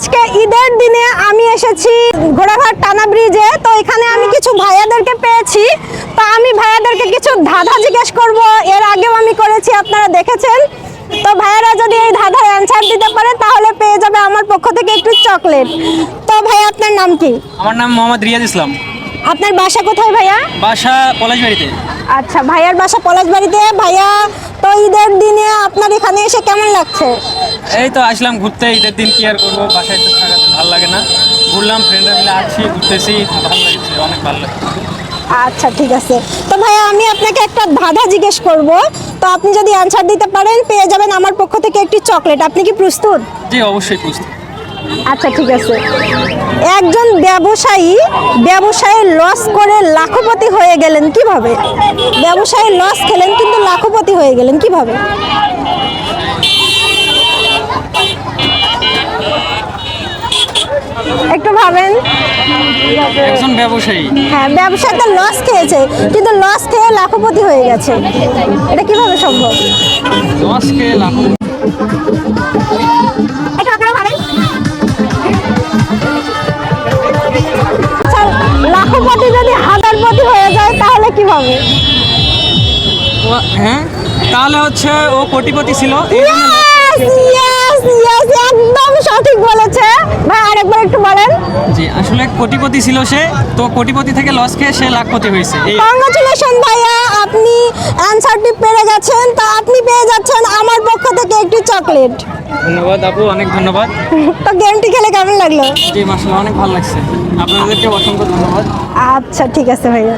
আজকে ঈদের দিনে আমি এসেছি ঘোড়াঘাট টানা ব্রিজে তো এখানে আমি কিছু ভাইয়াদেরকে পেয়েছি। তো আমি ভাইয়াদেরকে কিছু ধাঁধা জিজ্ঞেস করব। এর আগেও আমি করেছি আপনারা দেখেছেন। তো ভাইয়ারা যদি এই ধাঁধার অ্যান্সার দিতে পারে তাহলে পেয়ে যাবে আমার পক্ষ থেকে একটু চকলেট তো ভাই আপনার নাম কি? আমার নাম মোহাম্মদ রিয়াজ ইসলাম। আপনার বাসা কোথায় ভাইয়া? বাসা পলাশবাড়িতে। আচ্ছা ভাইয়ার বাসা পলাশবাড়িতে। ভাইয়া আপনার এখানে এসে কেমন লাগছে? এই তো আসলাম ঘুরতে ঈদের দিন কি আর করব? বাসায় তো থাকা ভালো লাগে না। ঘুরলাম ফ্রেন্ডরা মিলে আছি ঘুরতেছি ভালো লাগছে অনেক ভালো লাগছে। আচ্ছা ঠিক আছে। তো ভাইয়া আমি আপনাকে একটা ধাঁধা জিজ্ঞেস করব। তো আপনি যদি অ্যানসার দিতে পারেন পেয়ে যাবেন আমার পক্ষ থেকে একটি চকলেট। আপনি কি প্রস্তুত? জি অবশ্যই প্রস্তুত। আচ্ছা ঠিক আছে। একজন ব্যবসায়ী ব্যবসায়ে লস করে লাখপতি হয়ে গেলেন কীভাবে? ব্যবসায়ে লস খেলেন কিন্তু লাখপতি হয়ে গেলেন কীভাবে? একটু ভাবেন। একজন ব্যবসায়ী। হ্যাঁ ব্যবসাতে লস খেয়েছে কিন্তু লস খেয়ে লাখপতি হয়ে গেছে। এটা কীভাবে সম্ভব? দশকে লাখ একটু যদি হাজারপতি হয়ে যায় তাহলে কীভাবে হ্যাঁ? তাহলে হচ্ছে ও কোটিপতি ছিল। একদম সঠিক বলেছে। ভাই আরেকবার একটু বলেন। জি আসলে কোটিপতি ছিল সে তো কোটিপতি থেকে লস খেয়ে সে লাখপতি হয়েছে। কংগ্রাচুলেশন ভাইয়া। আপনি অ্যান্সারটি পেরে গেছেন তো আপনি পেয়ে যাচ্ছেন আমার পক্ষ থেকে একটি চকলেট। ধন্যবাদ আপু অনেক ধন্যবাদ। তো গেমটি খেলে কেমন লাগল? জি মাসাল্লাহ অনেক ভালো লাগছে। আপনাদেরকে অসংখ্য ধন্যবাদ। আচ্ছা ঠিক আছে ভাইয়া।